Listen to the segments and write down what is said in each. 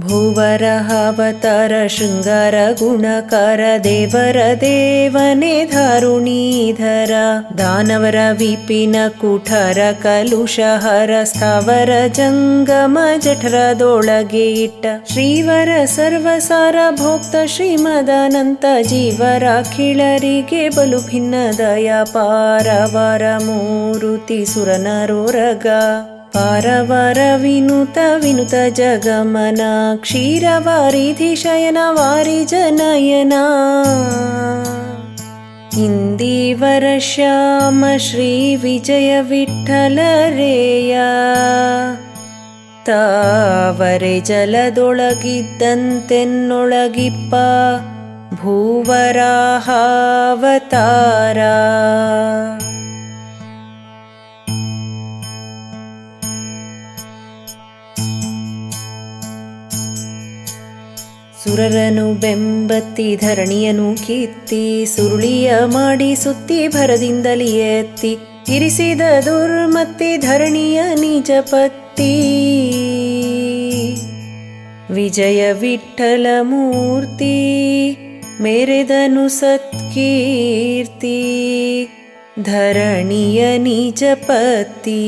ಭೂವರಹಾವತಾರ ಶೃಂಗಾರ ಗುಣಕಾರ ದೇವರ ದೇವನೇ ಧಾರುಣೀಧರ ದಾನವರ ವಿಪಿನ ಕುಠರ ಕಲುಷಹರ ಸ್ಥಾವರ ಜಂಗಮ ಜಠರದೊಳಗೆ ಇಟ್ಟ ಶ್ರೀವರ ಸರ್ವಸಾರ ಭೋಕ್ತ ಶ್ರೀಮದಾನಂತ ಜೀವರ ಖಿಳರಿಗೆ ಬಲು ಭಿನ್ನ ದಯ ಪಾರವರ ಮೂರುತಿ ಸುರನರೋರಗ ಪಾರವರ ವಿನುತ ವಿನುತ ಜಗಮನ ಕ್ಷೀರವಾರಿಧಿ ಶಯನ ವಾರಿ ಜನಯನ ಇಂದೀವರ ಶ್ಯಾಮ ಶ್ರೀ ವಿಜಯ ವಿಠ್ಠಲರೇಯ ತಾವರೆ ಜಲದೊಳಗಿದ್ದಂತೆನ್ನೊಳಗಿಪ್ಪ ಭೂವರಾಹಾವತಾರ ಸುರರನು ಬೆಂಬತ್ತಿ ಧರಣಿಯನು ಕಿತ್ತಿ ಸುರುಳಿಯ ಮಾಡಿ ಸುತ್ತಿ ಭರದಿಂದಲಿ ಎತ್ತಿ, ಇರಿಸಿದ ದುರ್ಮತ್ತಿ ಧರಣಿಯ ನಿಜ ಪತ್ತಿ. ವಿಜಯ ವಿಠಲ ಮೂರ್ತಿ, ಮೇರೆದನು ಸತ್ಕೀರ್ತಿ, ಧರಣಿಯ ನಿಜ ಪತ್ತಿ.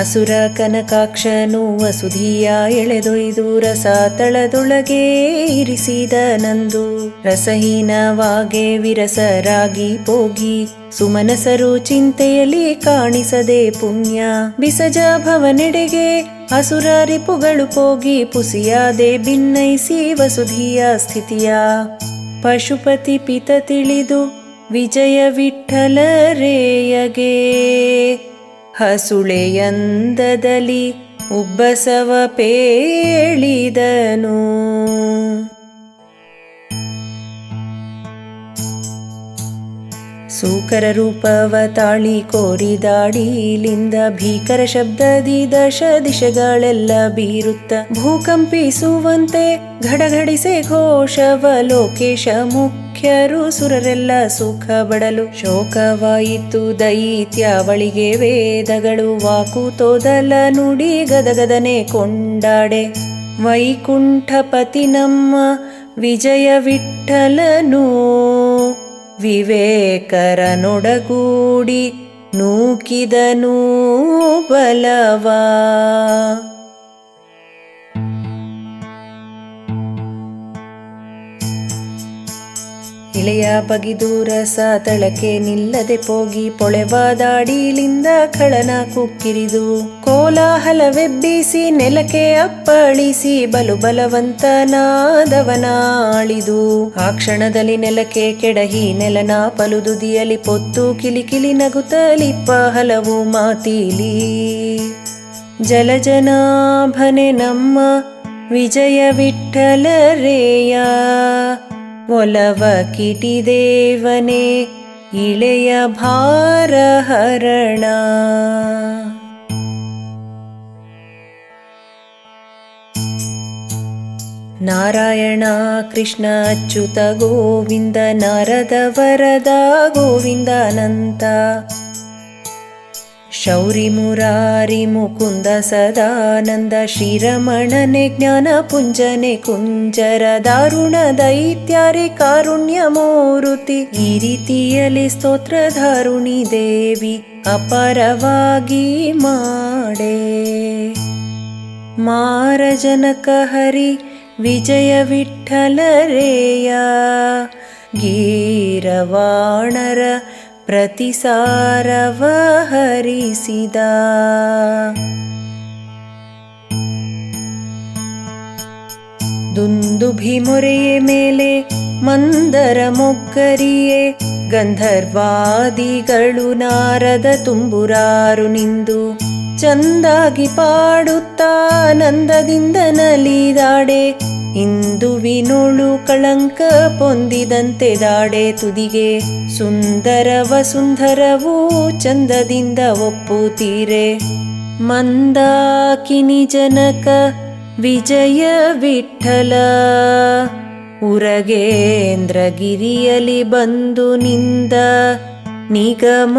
ಅಸುರ ಕನಕಾಕ್ಷನು ವಸುಧಿಯ ಎಳೆದೊಯ್ದು ರಸ ತಳದೊಳಗೆ ಇರಿಸಿದ ನಂದು. ರಸಹೀನವಾಗೆ ವಿರಸರಾಗಿ ಪೋಗಿ ಸುಮನಸರು ಚಿಂತೆಯಲ್ಲಿ ಕಾಣಿಸದೆ ಪುಣ್ಯ. ಬಿಸಜ ಭವನೆಡೆಗೆ ಅಸುರ ರಿಪುಗಳು ಪೋಗಿ ಪುಸಿಯಾದೆ ಭಿನ್ನೈಸಿ ವಸುಧಿಯ ಸ್ಥಿತಿಯ. ಪಶುಪತಿ ಪಿತ ತಿಳಿದು ವಿಜಯ ವಿಠ್ಠಲರೇಯಗೆ ಹಸುಳೆಯಂದದಲ್ಲಿ ಉಬ್ಬಸವ ಪೇಳಿದನು. ಸೂಕರ ರೂಪವ ತಾಳಿ ಕೋರಿದಾಡಿಲಿಂದ ಭೀಕರ ಶಬ್ದದಿ ದಶ ದಿಶೆಗಳೆಲ್ಲ ಬೀರುತ್ತ ಭೂಕಂಪಿಸುವಂತೆ ಘಡಘಡಿಸೆ ಘೋಷವ ಲೋಕೇಶ ಮುಖ್ಯರು ಸುರರೆಲ್ಲ ಸುಖ ಬಡಲು ಶೋಕವಾಯಿತು ದೈತ್ಯಾವಳಿಗೆ ವೇದಗಳು ವಾಕುತೋದಲ ನುಡಿ ಗದಗದನೆ ಕೊಂಡಾಡೆ. ವೈಕುಂಠಪತಿ ನಮ್ಮ ವಿಜಯ ವಿಠಲನು. ವಿವೇಕರನೊಡಗೂಡಿ ನೂಕಿದನು ಬಲವಾ. ಇಳೆಯ ಬಗಿದೂರ ಸ ತಳಕೆ ನಿಲ್ಲದೆ ಪೋಗಿ ಪೊಳೆವಾದಾಡಿಲಿಂದ ಖಳನ ಕುಕ್ಕಿರಿದು. ಕೋಲಾಹಲವೆಬ್ಬಿಸಿ ನೆಲಕ್ಕೆ ಅಪ್ಪಳಿಸಿ ಬಲು ಬಲವಂತನಾದವನಾಳಿದು ಆ ಕ್ಷಣದಲ್ಲಿ ನೆಲಕ್ಕೆ ಕೆಡಹಿ ನೆಲನ ಪಲುದುದಿಯಲಿ ಪೊತ್ತು ಕಿಲಿಕಿಲಿ ನಗುತ್ತಲಿಪ್ಪ ಹಲವು ಮಾತೀಲಿ. ಜಲಜನಾಭನೆ ನಮ್ಮ ವಿಜಯ ವಿಠ್ಠಲರೇಯ ಒಲವ ಕಿಟಿದೇವನೇ ಇಳೆಯ ಭಾರಹರಣ ನಾರಾಯಣ ಕೃಷ್ಣ ಅಚ್ಯುತ ಗೋವಿಂದ ನಾರದ ವರದ ಗೋವಿಂದ ಅನಂತ ಶೌರಿ ಮುರಾರಿ ಮುಕುಂದ ಸದಾನಂದ ಶ್ರೀರಮಣನೆ ಜ್ಞಾನ ಪುಂಜನೆ ಕುಂಜರ ದಾರುಣ ದೈತ್ಯಾರಿ ಕಾರುಣ್ಯ ಮೂರುತಿ ಈ ರೀತಿಯಲ್ಲಿ ಸ್ತೋತ್ರ ಧಾರುಣಿ ದೇವಿ ಅಪರವಾಗಿ ಮಾಡೆ. ಮಾರಜನಕ ಹರಿ ವಿಜಯ ವಿಠಲರೇಯ ಗೀರವಾಣರ ಪ್ರತಿಸಾರವ ಹರಿಸಿದ ದುಂದುಭಿ ಮೊರೆಯ ಮೇಲೆ ಮಂದರ ಮೊಗ್ಗರಿಯೇ, ಗಂಧರ್ವಾದಿಗಳು ನಾರದ ತುಂಬುರಾರು ನಿಂದು. ಚಂದಾಗಿ ಪಾಡುತ್ತಾ ನಂದದಿಂದ ನಲಿದಾಡೆ ಇಂದುವಿನೋಳು ಕಳಂಕ ಪೊಂದಿದಂತೆ ದಾಡೆ ತುದಿಗೆ, ಸುಂದರವ ಸುಂದರವೂ ಚಂದದಿಂದ ಒಪ್ಪುತ್ತೀರೆ. ಮಂದಾಕಿನಿ ಜನಕ, ವಿಜಯ ವಿಠಲ. ಉರಗೇಂದ್ರಗಿರಿಯಲಿ ಬಂದು ನಿಂದ ನಿಗಮ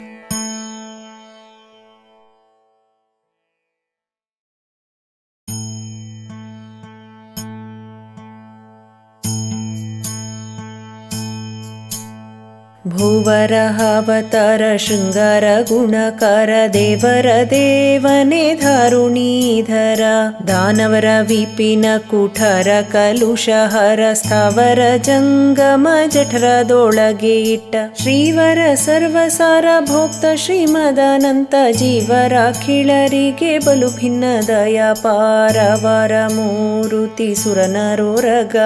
ದೇವನೇ ಧಾರುಣೀಧರ ದಾನವರ ವಿಪಿನ ಕುಠರ ಕಲುಷಹರ ಸ್ಥಾವರ ಜಂಗಮ ಜಠರದೊಳಗೆ ಇಟ್ಟ ಶ್ರೀವರ ಸರ್ವಸಾರ ಭೋಕ್ತ ಶ್ರೀಮದಾನಂತ ಜೀವರ ಕಿಳರಿಗೆ ಬಲು ಭಿನ್ನ ದಯ ಪಾರವರ ಮೂರುತಿ ಸುರನರೋರಗ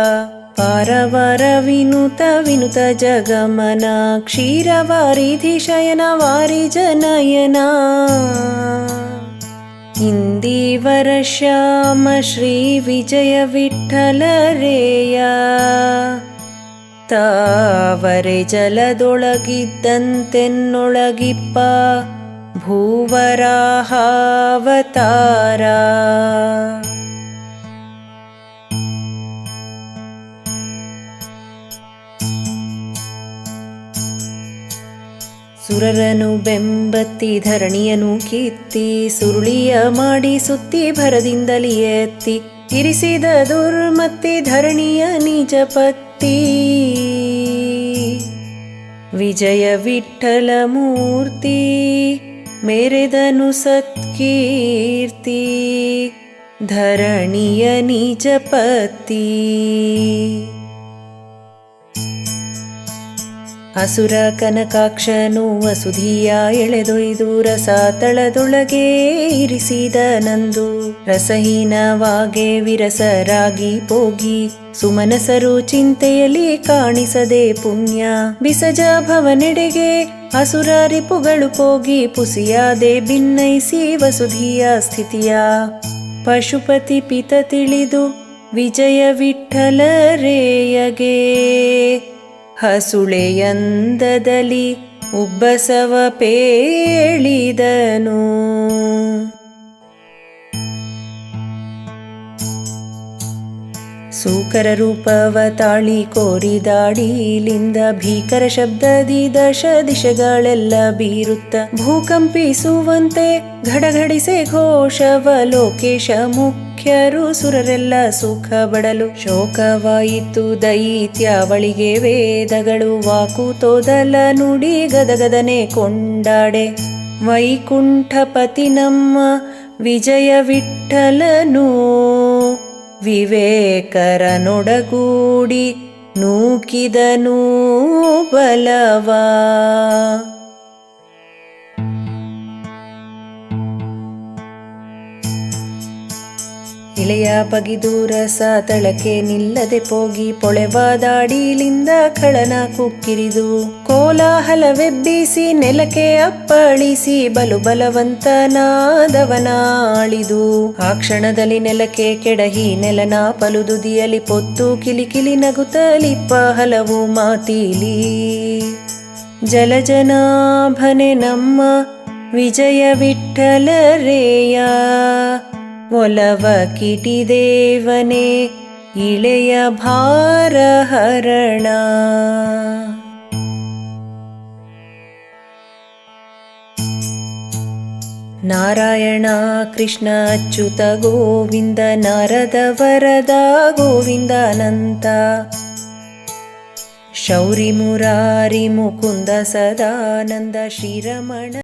ಪಾರವರ ವಿನುತ ವಿನುತ ಜಗಮನ ಕ್ಷೀರವಾರಿಧಿ ಶಯನ ವಾರಿ ಜನಯನ ಇಂದೀವರ ಶ್ಯಾಮ ಶ್ರೀ ಸುರರನು ಬೆಂಬತ್ತಿ ಧರಣಿಯನು ಕಿತ್ತಿ ಸುರುಳಿಯ ಮಾಡಿ ಸುತ್ತಿ ಭರದಿಂದಲಿ ಎತ್ತಿ, ಇರಿಸಿದ ದುರ್ಮತ್ತಿ ಧರಣಿಯ ನಿಜ ಪತ್ತಿ. ವಿಜಯ ವಿಠಲ ಮೂರ್ತಿ, ಮೇರೆದನು ಸತ್ಕೀರ್ತಿ, ಧರಣಿಯ ನಿಜ ಪತ್ತಿ. ಅಸುರ ಕನಕಾಕ್ಷನು ವಸುಧಿಯ ಎಳೆದೊಯ್ದು ರಸ ತಳದೊಳಗೆ ಇರಿಸಿದ ನಂದು. ರಸಹೀನವಾಗೆ ವಿರಸರಾಗಿ ಪೋಗಿ ಸುಮನಸರು ಚಿಂತೆಯಲ್ಲಿ ಕಾಣಿಸದೆ ಪುಣ್ಯ. ಬಿಸಜ ಭವನೆಡೆಗೆ ಅಸುರ ರಿಪುಗಳು ಪೋಗಿ ಪುಸಿಯಾದೆ ಭಿನ್ನೈಸಿ ವಸುಧಿಯ ಸ್ಥಿತಿಯ. ಪಶುಪತಿ ಪಿತ ತಿಳಿದು ವಿಜಯ ವಿಠಲರೇಯಗೆ ಹಸುಳೆಯಂದದಲ್ಲಿ ಉಬ್ಬಸವ ಪೇಳಿದನು. ಸೂಕರ ರೂಪವ ತಾಳಿ ಕೋರಿದಾಡಿಲಿಂದ ಭೀಕರ ಶಬ್ದದಿ ದಶ ದಿಶೆಗಳೆಲ್ಲ ಬೀರುತ್ತ ಭೂಕಂಪಿಸುವಂತೆ ಘಡಘಡಿಸೆ ಘೋಷವ ಲೋಕೇಶ ಮುಖ್ಯರು ಸುರರೆಲ್ಲ ಸುಖ ಬಡಲು ಶೋಕವಾಯಿತು ದೈತ್ಯಾವಳಿಗೆ ವೇದಗಳು ವಾಕು ತೋದಲ ನುಡಿ ಗದಗದನೆ ಕೊಂಡಾಡೆ. ವೈಕುಂಠಪತಿ ನಮ್ಮ ವಿಜಯ ವಿಠಲನು ವಿವೇಕರನೊಡಗೂಡಿ ನೂಕಿದನೂ ಬಲವಾ ಇಳೆಯ ಬಗಿದೂರ ಸಾತಳಕೆ ತಳಕೆ ನಿಲ್ಲದೆ ಪೋಗಿ ಪೊಳೆವಾದಾಡಿಲಿಂದ ಖಳನ ಕುಕ್ಕಿರಿದು ಕೋಲಾಹಲವೆಬ್ಬಿಸಿ ನೆಲಕ್ಕೆ ಅಪ್ಪಳಿಸಿ ಬಲು ಬಲವಂತನಾದವನಾಳಿದು ಆ ಕ್ಷಣದಲ್ಲಿ ನೆಲಕ್ಕೆ ಕೆಡಹಿ ನೆಲನ ಪಲುದುದಿಯಲಿ ಪೊತ್ತು ಕಿಲಿಕಿಲಿ ನಗುತ್ತಲಿಪ್ಪ ಹಲವು ಮಾತೀಲಿ. ಜಲಜನಾಭನೆ ನಮ್ಮ ವಿಜಯ ವಿಠಲರೇಯ ಒಲವ ಕಿಟಿದೇವನೇ, ಇಳೆಯ ಭಾರಹರಣ ನಾರಾಯಣ, ಕೃಷ್ಣ, ಅಚ್ಯುತ, ಗೋವಿಂದ, ನಾರದ ವರದ, ಗೋವಿಂದಾನಂತ. ಶೌರಿ ಮುರಾರಿ, ಮುಕುಂದ ಸದಾನಂದ, ಶ್ರೀರಮಣ.